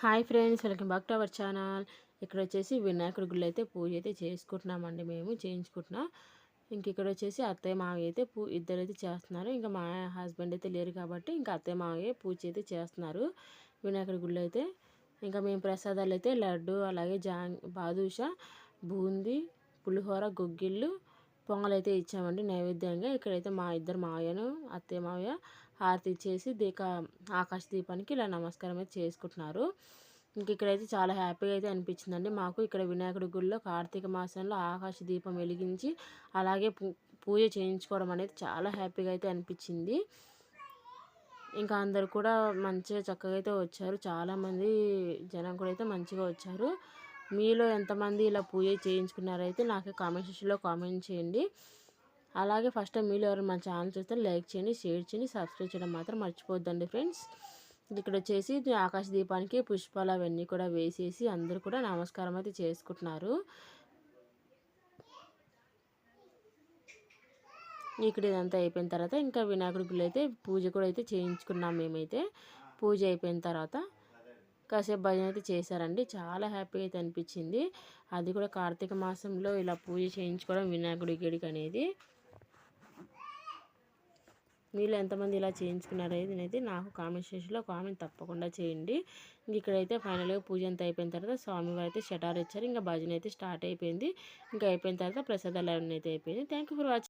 Hi friends welcome back to our channel. ఇక్కడ వచ్చేసి వినాయకుడి గుళ్ళు అయితే పూజ అయితే చేసుకుంటున్నామండి మేము చేయించుకుంటున్నాం. ఇంక ఇక్కడ వచ్చేసి అత్తయ్య మావయ్య అయితే పూ ఇద్దరు అయితే చేస్తున్నారు. ఇంకా మా హస్బెండ్ అయితే లేరు కాబట్టి ఇంకా అత్తయ్య మావయ్య పూజ అయితే చేస్తున్నారు వినాయకుడి గుళ్ళు అయితే. ఇంకా మేము ప్రసాదాలు అయితే లడ్డు అలాగే జా బాదుషా బూందీ పులిహోర గుగ్గిళ్ళు పొంగల్ అయితే ఇచ్చామండి నైవేద్యంగా. ఇక్కడైతే మా ఇద్దరు మావయ్యను అత్తయ్య మావయ్య హారతి ఇచ్చేసి దీక ఆకాశ దీపానికి ఇలా నమస్కారం అయితే చేసుకుంటున్నారు. ఇంక ఇక్కడైతే చాలా హ్యాపీగా అయితే అనిపించిందండి మాకు. ఇక్కడ వినాయకుడి గుడిలో కార్తీక మాసంలో ఆకాశ దీపం వెలిగించి అలాగే పూజ చేయించుకోవడం అనేది చాలా హ్యాపీగా అయితే అనిపించింది. ఇంకా అందరు కూడా మంచిగా చక్కగా అయితే వచ్చారు. చాలామంది జనం కూడా అయితే మంచిగా వచ్చారు. మీలో ఎంతమంది ఇలా పూజ చేయించుకున్నారైతే నాకు కామెంట్ సెక్షన్లో కామెంట్ చేయండి. అలాగే ఫస్ట్ టైం మీరు ఎవరు మా ఛానల్ చూస్తే లైక్ చేయండి షేర్ చేయండి సబ్స్క్రైబ్ చేయడం మాత్రం మర్చిపోద్దండి ఫ్రెండ్స్. ఇక్కడ వచ్చేసి ఆకాశ దీపానికి పుష్పాలు అవన్నీ కూడా వేసేసి అందరూ కూడా నమస్కారం అయితే చేసుకుంటున్నారు. ఇక్కడ ఇదంతా అయిపోయిన తర్వాత ఇంకా వినాయకుడి గుళ్ళు అయితే పూజ కూడా అయితే చేయించుకున్నాం మేమైతే. పూజ అయిపోయిన తర్వాత కాసేపు భజన అయితే చేశారండి. చాలా హ్యాపీగా అయితే అనిపించింది. అది కూడా కార్తీక మాసంలో ఇలా పూజ చేయించుకోవడం వినాయకుడి గడికి అనేది. మీరు ఎంతమంది ఇలా చేయించుకున్నారో అనేది నాకు కామెంట్ సెక్షన్లో కామెంట్ తప్పకుండా చేయండి. ఇంక ఇక్కడైతే ఫైనల్గా పూజ అంతా అయిపోయిన తర్వాత స్వామివారు అయితే షటార్ ఇచ్చారు. ఇంకా భజన అయితే స్టార్ట్ అయిపోయింది. ఇంకా అయిపోయిన తర్వాత ప్రసాదాలు అయితే అయిపోయింది థ్యాంక్ ఫర్ వాచింగ్